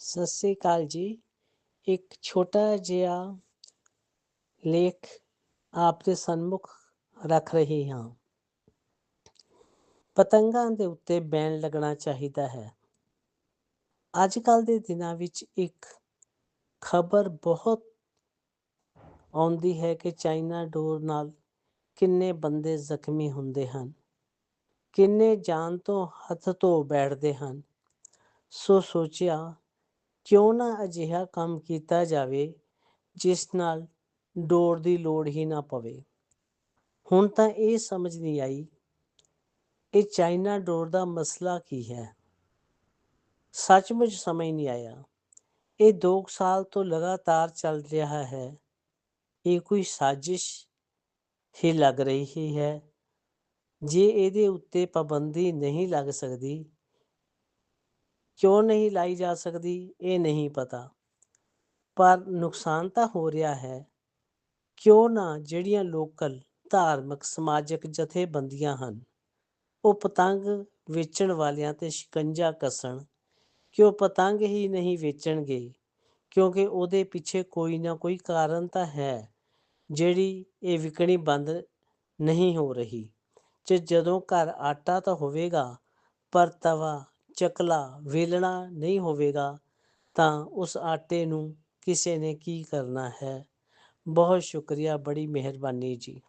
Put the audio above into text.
ਸਤਿ ਸ੍ਰੀ ਅਕਾਲ ਜੀ। ਇੱਕ ਛੋਟਾ ਜਿਹਾ ਲੇਖ ਆਪ ਦੇ ਸਨਮੁਖ ਰੱਖ ਰਹੀ ਹਾਂ। ਪਤੰਗਾਂ ਦੇ ਉੱਤੇ ਬੈਨ ਲੱਗਣਾ ਚਾਹੀਦਾ ਹੈ। ਅੱਜ ਕੱਲ ਦੇ ਦਿਨਾਂ ਵਿੱਚ ਇੱਕ ਖਬਰ ਬਹੁਤ ਆਉਂਦੀ ਹੈ ਕਿ ਚਾਈਨਾ ਡੋਰ ਨਾਲ ਕਿੰਨੇ ਬੰਦੇ ਜ਼ਖਮੀ ਹੁੰਦੇ ਹਨ, ਕਿੰਨੇ ਜਾਨ ਤੋਂ ਹੱਥ ਧੋ ਬੈਠਦੇ ਹਨ। ਸੋ ਸੋਚਿਆ ਕਿਉਂ ਨਾ ਅਜਿਹਾ ਕੰਮ ਕੀਤਾ ਜਾਵੇ ਜਿਸ ਨਾਲ ਡੋਰ ਦੀ ਲੋੜ ਹੀ ਨਾ ਪਵੇ? ਹੁਣ ਤਾਂ ਇਹ ਸਮਝ ਨਹੀਂ ਆਈ ਇਹ ਚਾਈਨਾ ਡੋਰ ਦਾ ਮਸਲਾ ਕੀ ਹੈ। ਸੱਚਮੁੱਚ ਸਮਝ ਨਹੀਂ ਆਇਆ। ਇਹ 2 ਸਾਲ ਤੋਂ ਲਗਾਤਾਰ ਚੱਲ ਰਿਹਾ ਹੈ। ਇਹ ਕੋਈ ਸਾਜ਼ਿਸ਼ ਹੀ ਲੱਗ ਰਹੀ ਹੈ। ਜੇ ਇਹਦੇ ਉੱਤੇ ਪਾਬੰਦੀ ਨਹੀਂ ਲੱਗ ਸਕਦੀ ਕਿਉਂ ਨਹੀਂ ਲਾਈ ਜਾ ਸਕਦੀ, ਇਹ ਨਹੀਂ ਪਤਾ। ਪਰ ਨੁਕਸਾਨ ਤਾਂ ਹੋ ਰਿਹਾ ਹੈ। ਕਿਉਂ ਨਾ ਜਿਹੜੀਆਂ ਲੋਕਲ, ਧਾਰਮਿਕ, ਸਮਾਜਿਕ ਜਥੇਬੰਦੀਆਂ ਹਨ, ਉਹ ਪਤੰਗ ਵੇਚਣ ਵਾਲਿਆਂ ਤੇ ਸ਼ਿਕੰਜਾ ਕੱਸਣ ਕਿ ਉਹ ਪਤੰਗ ਹੀ ਨਹੀਂ ਵੇਚਣਗੇ, ਕਿਉਂਕਿ ਉਹਦੇ ਪਿੱਛੇ ਕੋਈ ਨਾ ਕੋਈ ਕਾਰਨ ਤਾਂ ਹੈ, ਜਿਹੜੀ ਇਹ ਵਿਕਣੀ ਬੰਦ ਨਹੀਂ ਹੋ ਰਹੀ। ਜੇ ਜਦੋਂ ਘਰ ਆਟਾ ਤਾਂ ਹੋਵੇਗਾ, ਪਰ ਤਵਾ ਚਕਲਾ ਵੇਲਣਾ ਨਹੀਂ ਹੋਵੇਗਾ, ਤਾਂ ਉਸ ਆਟੇ ਨੂੰ ਕਿਸੇ ਨੇ ਕੀ ਕਰਨਾ ਹੈ? ਬਹੁਤ ਸ਼ੁਕਰੀਆ, ਬੜੀ ਮਿਹਰਬਾਨੀ ਜੀ।